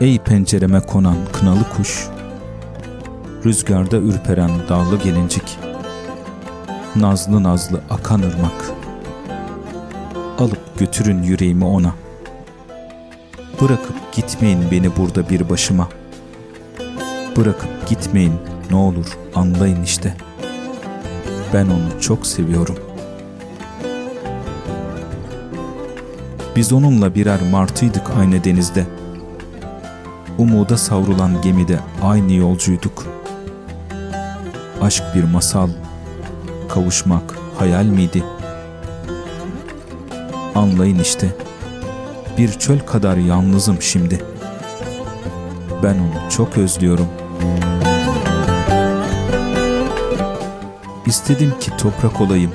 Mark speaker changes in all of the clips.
Speaker 1: Ey pencereme konan kınalı kuş, Rüzgarda ürperen dağlı gelincik, Nazlı nazlı akan ırmak, Alıp götürün yüreğimi ona. Bırakıp gitmeyin beni burada bir başıma. Bırakıp gitmeyin ne olur anlayın işte. Ben onu çok seviyorum. Biz onunla birer martıydık aynı denizde. Umuda savrulan gemide aynı yolcuyduk. Aşk bir masal, kavuşmak hayal miydi? Anlayın işte. Bir çöl kadar yalnızım şimdi. Ben onu çok özlüyorum. İstedim ki toprak olayım.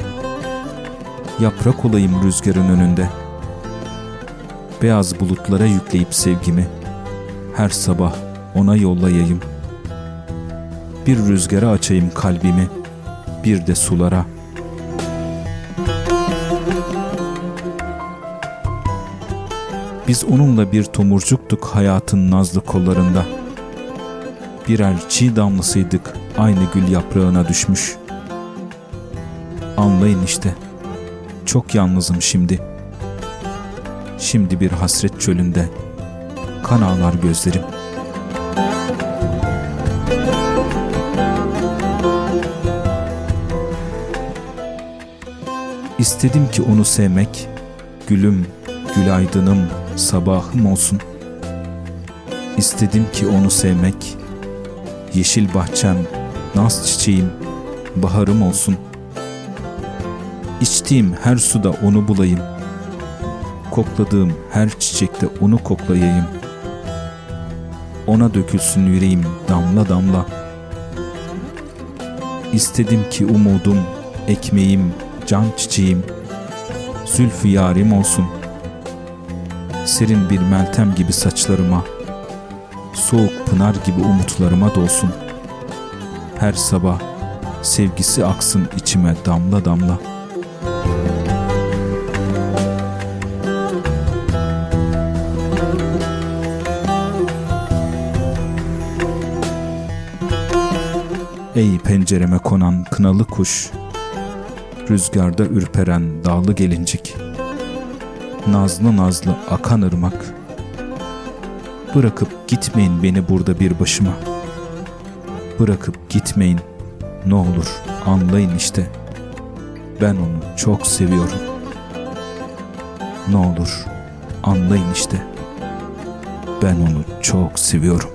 Speaker 1: Yaprak olayım rüzgarın önünde. Beyaz bulutlara yükleyip sevgimi her sabah ona yollayayım. Bir rüzgara açayım kalbimi, bir de sulara. Biz onunla bir tomurcuktuk hayatın nazlı kollarında. Birer çiğ damlasıydık aynı gül yaprağına düşmüş. Anlayın işte. Çok yalnızım şimdi. Şimdi bir hasret çölünde kan ağlar gözlerim. İstedim ki onu sevmek, gülüm, gül aydınım, sabahım olsun. İstedim ki onu sevmek, yeşil bahçem, naz çiçeğim, baharım olsun. İçtiğim her suda onu bulayım. Kokladığım her çiçekte onu koklayayım. Ona dökülsün yüreğim damla damla. İstedim ki umudum, ekmeğim, can çiçeğim, zülfü yarim olsun. Serin bir meltem gibi saçlarıma, soğuk pınar gibi umutlarıma dolsun. Her sabah sevgisi aksın içime damla damla. Ey pencereme konan kınalı kuş, Rüzgarda ürperen dağlı gelincik, Nazlı nazlı akan ırmak, Bırakıp gitmeyin beni burada bir başıma. Bırakıp gitmeyin, ne olur anlayın işte. Ben onu çok seviyorum. Ne olur anlayın işte. Ben onu çok seviyorum.